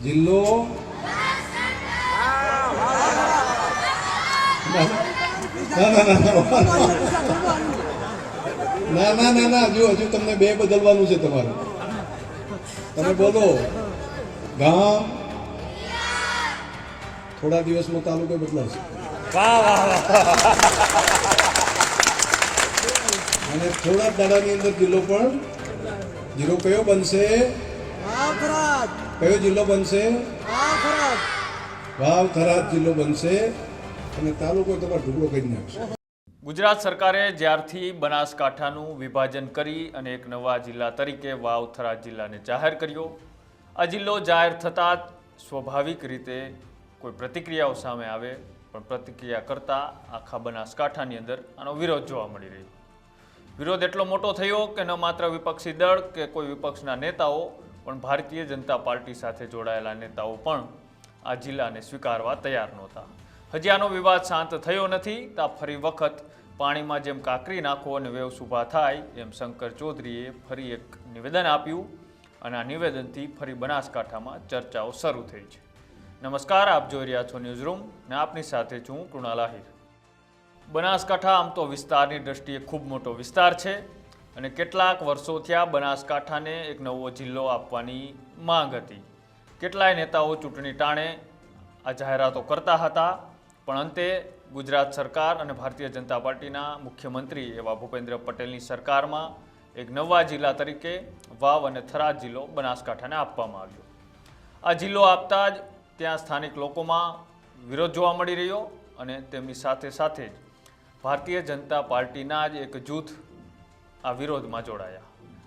જિલ્લો? ના ના ના ના ના. ના ના જો હજુ તમને બે બદલવાનું છે તમારું. તમે બોલો. ગામ? થોડા દિવસમાં તાલુકો બદલાશે. અને થોડા જ દાડાની અંદર જિલ્લો પણ જીરો કયો બનશે? કયો જિલ્લો બનશે? વાવ થરાદ જિલ્લો બનશે અને તાલુકો તમારો ઢુકડો કરી નાખશે. ગુજરાત સરકારે જ્યારથી બનાસકાંઠાનું વિભાજન કરી અને એક નવા જિલ્લા તરીકે વાવ થરાદ જિલ્લાને જાહેર કર્યો. આ જિલ્લો જાહેર થતાં જ સ્વાભાવિક રીતે કોઈ પ્રતિક્રિયાઓ સામે આવે પણ પ્રતિક્રિયા કરતાં આખા બનાસકાંઠાની અંદર આનો વિરોધ જોવા મળી રહ્યો. વિરોધ એટલો મોટો થયો કે ન માત્ર વિપક્ષી દળ કે કોઈ વિપક્ષના નેતાઓ પણ ભારતીય જનતા પાર્ટી સાથે જોડાયેલા નેતાઓ પણ આ જિલ્લાને સ્વીકારવા તૈયાર નહોતા. હજી આનો વિવાદ શાંત થયો નથી, તો ફરી વખત પાણીમાં જેમ કાકરી નાખો અને વેવ્સ ઊભા થાય, એમ શંકર ચૌધરીએ ફરી એક નિવેદન આપ્યું અને આ નિવેદનથી ફરી બનાસકાંઠામાં ચર્ચાઓ શરૂ થઈ છે. નમસ્કાર, આપ જોઈ રહ્યા છો ન્યૂઝ રૂમ ને આપની સાથે છું કૃણાલ આહિર. બનાસકાંઠા આમ તો વિસ્તારની દ્રષ્ટિએ ખૂબ મોટો વિસ્તાર છે. અને કેટલાક વર્ષોથી આ બનાસકાંઠાને એક નવો જિલ્લો આપવાની માંગ હતી. કેટલાય નેતાઓ ચૂંટણી ટાણે આ જાહેરાતો કરતા હતા, પણ અંતે ગુજરાત સરકાર અને ભારતીય જનતા પાર્ટીના મુખ્યમંત્રી એવા ભૂપેન્દ્ર પટેલની સરકારમાં એક નવા જિલ્લા તરીકે વાવ અને થરાદ જિલ્લો બનાસકાંઠાને આપવામાં આવ્યો. આ જિલ્લો આપતા જ ત્યાં સ્થાનિક લોકોમાં વિરોધ જોવા મળી રહ્યો અને તેમની સાથે સાથે જ ભારતીય જનતા પાર્ટીના જ એક જૂથ આ વિરોધમાં જોડાયા.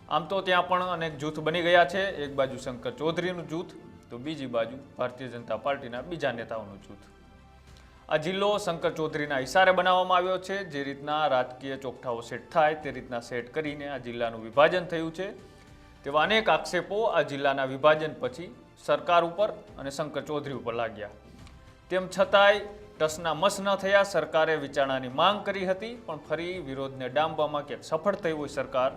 આમ તો ત્યાં પણ અનેક જૂથ બની ગયા છે. એક બાજુ શંકર ચૌધરીનું જૂથ, તો બીજી બાજુ ભારતીય જનતા પાર્ટીના બીજા નેતાઓનું જૂથ. આ જિલ્લો શંકર ચૌધરીના ઇશારે બનાવવામાં આવ્યો છે. જે રીતના રાજકીય ચોકઠાઓ સેટ થાય, તે રીતના સેટ કરીને આ જિલ્લાનું વિભાજન થયું છે. તેવા અનેક આક્ષેપો આ જિલ્લાના વિભાજન પછી સરકાર ઉપર અને શંકર ચૌધરી ઉપર લાગ્યા. તેમ છતાંય ટસના મસ ન થયા, સરકારે વિચારણાની માંગ કરી હતી, પણ ફરી વિરોધને ડામવામાં ક્યાંક સફળ થઈ હોય સરકાર,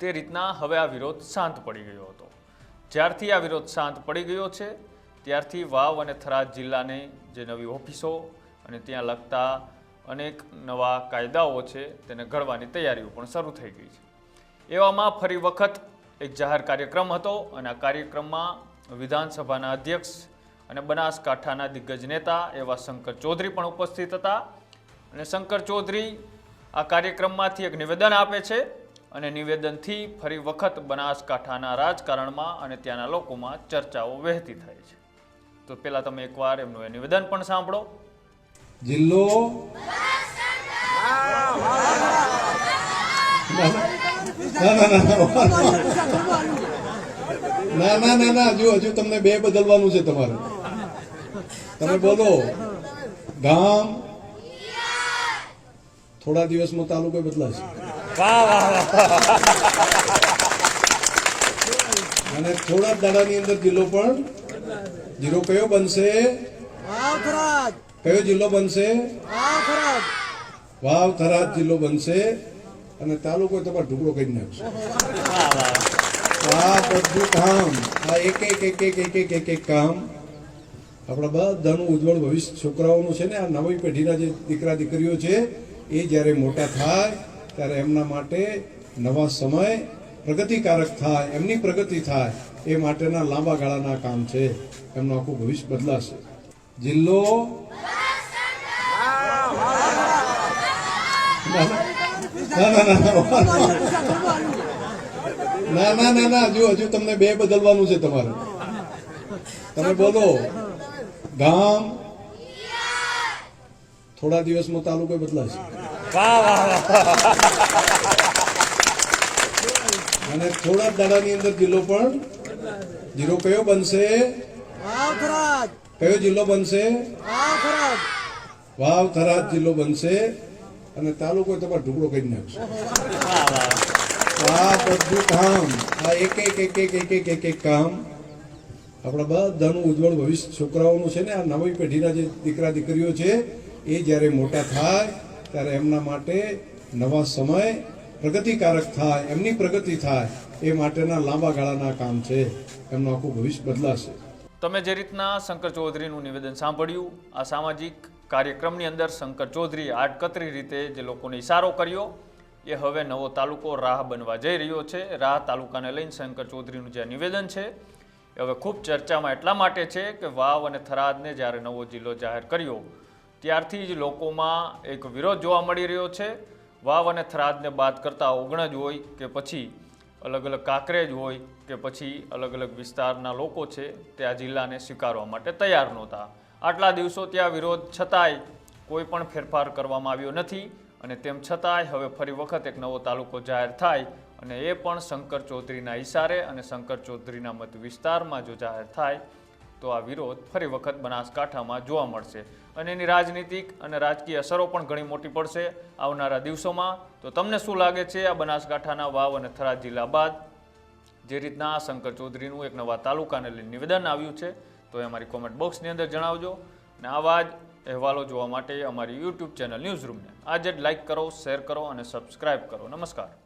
તે રીતના હવે આ વિરોધ શાંત પડી ગયો હતો. જ્યારથી આ વિરોધ શાંત પડી ગયો છે, ત્યારથી વાવ અને થરાદ જિલ્લાને જે નવી ઓફિસો અને ત્યાં લગતા અનેક નવા કાયદાઓ છે, તેને ઘડવાની તૈયારીઓ પણ શરૂ થઈ ગઈ છે. એવામાં ફરી વખત એક જાહેર કાર્યક્રમ હતો અને આ કાર્યક્રમમાં વિધાનસભાના અધ્યક્ષ અને બનાસકાંઠાના દિગ્ગજ નેતા એવા શંકર ચૌધરી પણ ઉપસ્થિત હતા અને શંકર ચૌધરી આ કાર્યક્રમમાંથી એક નિવેદન આપે છે અને નિવેદનથી ફરી વખત બનાસકાંઠાના રાજકારણમાં અને ત્યાંના લોકોમાં ચર્ચાઓ વહેતી થાય છે તો પહેલાં તમે એકવાર એમનું એ નિવેદન પણ સાંભળો જિલ્લો ના ના ના ના જો હજુ તમને બે બદલવાનું છે તમારે તમે બોલો. ગામ? થોડા દિવસમાં તાલુકો બદલાશે. અને થોડા દાડાની અંદર જિલ્લો પણ જિલ્લો કયો બનશે? કયો જિલ્લો બનશે? વાવ થરાદ જિલ્લો બનશે. અને તાલુકો તમારે ઢુકડો કરી નાખશો. આ બધું કામ આ એક એક એક એક એક એક એક કામ આપણા બધાનું ઉજ્જવળ ભવિષ્ય છોકરાઓનું છે ને, આ નવી પેઢીના જે દીકરા દીકરીઓ છે, એ જ્યારે મોટા થાય, ત્યારે એમના માટે નવા સમય પ્રગતિકારક થાય, એમની પ્રગતિ થાય, એ માટેના લાંબા ગાળાના કામ છે. એમનું આખું ભવિષ્ય બદલાશે. જિલ્લો ના ના ના ના ના ના. ના જો હજુ તમને બે બદલવાનું છે તમારે. તમે બોલો. ગામ થોડા દિવસમાં તાલુકો બદલાશે અને થોડા દાડાની અંદર જિલ્લો પણ જિલ્લો કયો બનશે? કયો જિલ્લો બનશે? વાવ થરાદ જિલ્લો બનશે. અને તાલુકો તમારો ઢુકડો કરી નાખશે. આ બધું કામ આ એક એક એક એક એક એક એક કામ આપણા બધાનું ઉજ્જવળ ભવિષ્ય છોકરાઓનું છે ને, આ નવી પેઢીના જે દીકરા દીકરીઓ છે, એ જ્યારે મોટા થાય, ત્યારે એમના માટે નવા સમય પ્રગતિકારક થાય, એમની પ્રગતિ થાય, એ માટેના લાંબા ગાળાના કામ છે. એમનું આખું ભવિષ્ય બદલાશે. તમે જે રીતના શંકર ચૌધરીનું નિવેદન સાંભળ્યું, આ સામાજિક કાર્યક્રમની અંદર શંકર ચૌધરી આડકતરી રીતે જે લોકોને ઇશારો કર્યો, એ હવે નવો તાલુકો રાહ બનવા જઈ રહ્યો છે. રાહ તાલુકાને લઈને શંકર ચૌધરીનું જે નિવેદન છે હવે ખૂબ ચર્ચામાં એટલા માટે છે કે વાવ અને થરાદને જ્યારે નવો જિલ્લો જાહેર કર્યો, ત્યારથી જ લોકોમાં એક વિરોધ જોવા મળી રહ્યો છે. વાવ અને થરાદને બાદ કરતાં ઓગણજ હોય કે પછી અલગ અલગ કાંકરેજ હોય કે પછી અલગ અલગ વિસ્તારના લોકો છે તે આ જિલ્લાને સ્વીકારવા માટે તૈયાર નહોતા. આટલા દિવસો ત્યાં વિરોધ છતાંય કોઈ પણ ફેરફાર કરવામાં આવ્યો નથી અને તેમ છતાંય હવે ફરી વખત એક નવો તાલુકો જાહેર થાય અને એ પણ શંકર ચૌધરીના ઇશારે અને શંકર ચૌધરીના મત વિસ્તારમાં જો જાહેર થાય, તો આ વિરોધ ફરી વખત બનાસકાંઠામાં જોવા મળશે. અને એની રાજનીતિક અને રાજકીય અસરો પણ ઘણી મોટી પડશે આવનારા દિવસોમાં. તો તમને શું લાગે છે આ બનાસકાંઠાના વાવ અને થરાદ જિલ્લા બાદ? જે રીતના આ શંકર ચૌધરીનું એક નવા તાલુકાને લઈને નિવેદન આવ્યું છે, તો એ અમારી કોમેન્ટ બોક્સની અંદર જણાવજો. અને આવા જ અહેવાલો જોવા માટે અમારી યુટ્યુબ ચેનલ ન્યૂઝ રૂમને આજે જ લાઇક કરો શેર કરો અને સબસ્ક્રાઇબ કરો. નમસ્કાર.